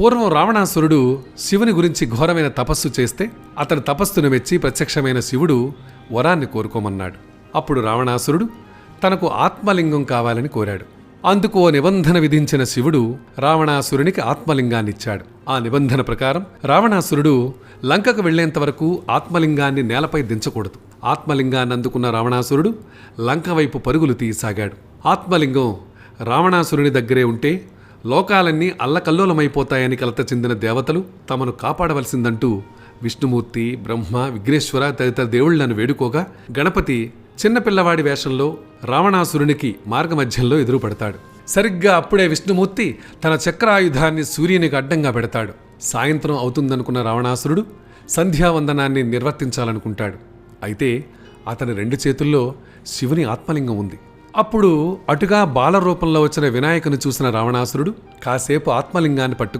పూర్వం రావణాసురుడు శివుని గురించి ఘోరమైన తపస్సు చేస్తే అతని తపస్సును మెచ్చి ప్రత్యక్షమైన శివుడు వరాన్ని కోరుకోమన్నాడు. అప్పుడు రావణాసురుడు తనకు ఆత్మలింగం కావాలని కోరాడు. అందుకు ఓ నిబంధన విధించిన శివుడు రావణాసురునికి ఆత్మలింగాన్నిచ్చాడు. ఆ నిబంధన ప్రకారం రావణాసురుడు లంకకు వెళ్ళేంత వరకు ఆత్మలింగాన్ని నేలపై దించకూడదు. ఆత్మలింగాన్ని అందుకున్న రావణాసురుడు లంక వైపు పరుగులు తీయసాగాడు. ఆత్మలింగం రావణాసురుని దగ్గరే ఉంటే లోకాలన్నీ అల్లకల్లోలమైపోతాయని కలత చెందిన దేవతలు తమను కాపాడవలసిందంటూ విష్ణుమూర్తి బ్రహ్మ విఘ్నేశ్వర తదితర దేవుళ్ళను వేడుకోగా గణపతి చిన్నపిల్లవాడి వేషంలో రావణాసురునికి మార్గమధ్యంలో ఎదురుపడతాడు. సరిగ్గా అప్పుడే విష్ణుమూర్తి తన చక్రాయుధాన్ని సూర్యునికి అడ్డంగా పెడతాడు. సాయంత్రం అవుతుందనుకున్న రావణాసురుడు సంధ్యావందనాన్ని నిర్వర్తించాలనుకుంటాడు. అయితే అతని రెండు చేతుల్లో శివుని ఆత్మలింగం ఉంది. అప్పుడు అటుగా బాల రూపంలో వచ్చిన వినాయకుని చూసిన రావణాసురుడు కాసేపు ఆత్మలింగాన్ని పట్టు